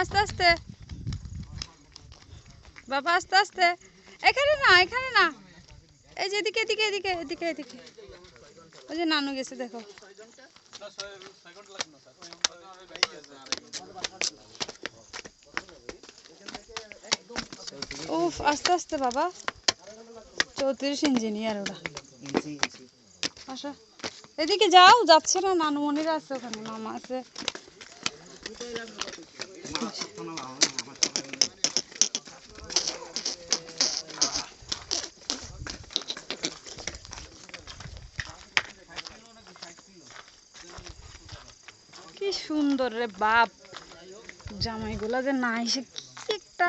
আস্তে আস্তে। বাবা, আস্তে আস্তে। এখানে না এখানে না। এই যে এদিকে এদিকে এদিকে এদিকে এদিকে। ওই যে নানু গেছে, দেখো। উফ, আস্তে আস্তে বাবা। চৌত্রিশ ইঞ্জিনিয়ার ওরা। আসো। এদিকে যাও, যাচ্ছে না নানুমণিরা আছে ওখানে, মামা আছে। কি সুন্দর রে বাপ। জামাইগুলা যে না এসে কি একটা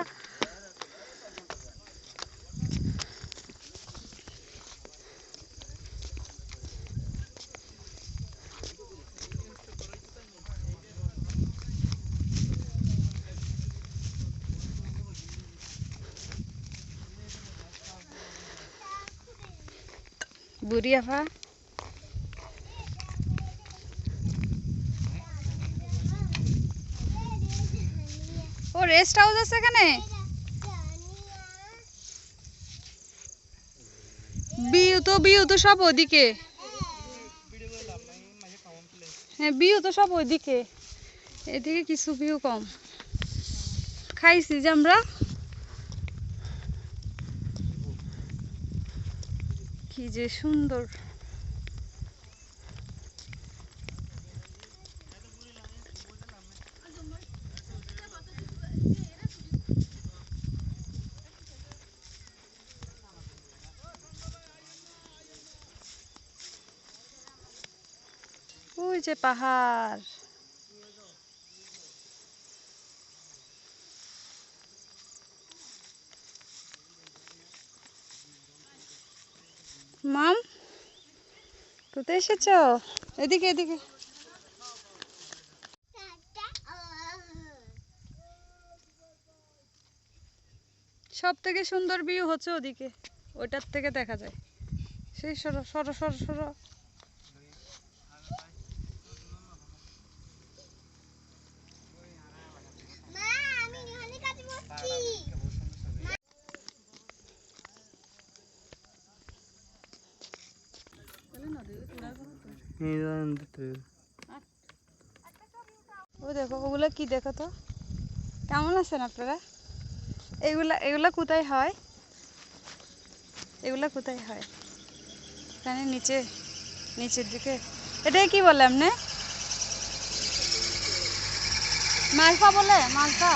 বুড়ি আফা। ও রেস্ট হাউস আছে এখানে? বিউ তো বিউ তো সব ওদিকে হ্যাঁ বিউ তো সব ওইদিকে। এদিকে কিছু বিউ কম। খাইছি যে আমরা। কি যে সুন্দর। ওই যে পাহাড়। মাম কোথায় এসেছ? এদিকে এদিকে। সব থেকে সুন্দর ভিউ হচ্ছে ওদিকে। ওইটার থেকে দেখা যায়। সেই সরো সরো সরো সরো। ও দেখো, ওগুলো কি দেখো তো? কেমন আছেন আপনারা? এগুলা এগুলা কোথায় হয়? এগুলা কোথায় হয়? এখানে নিচে নিচের দিকে। এটাই কি বলে আপনি? মালপা বলে, মালপা?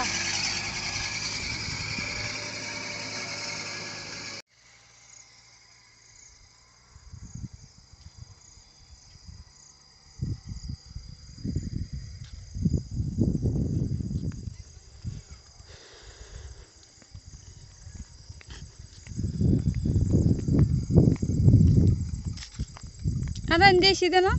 അതെന്തേ ചെയ്തല്ലോ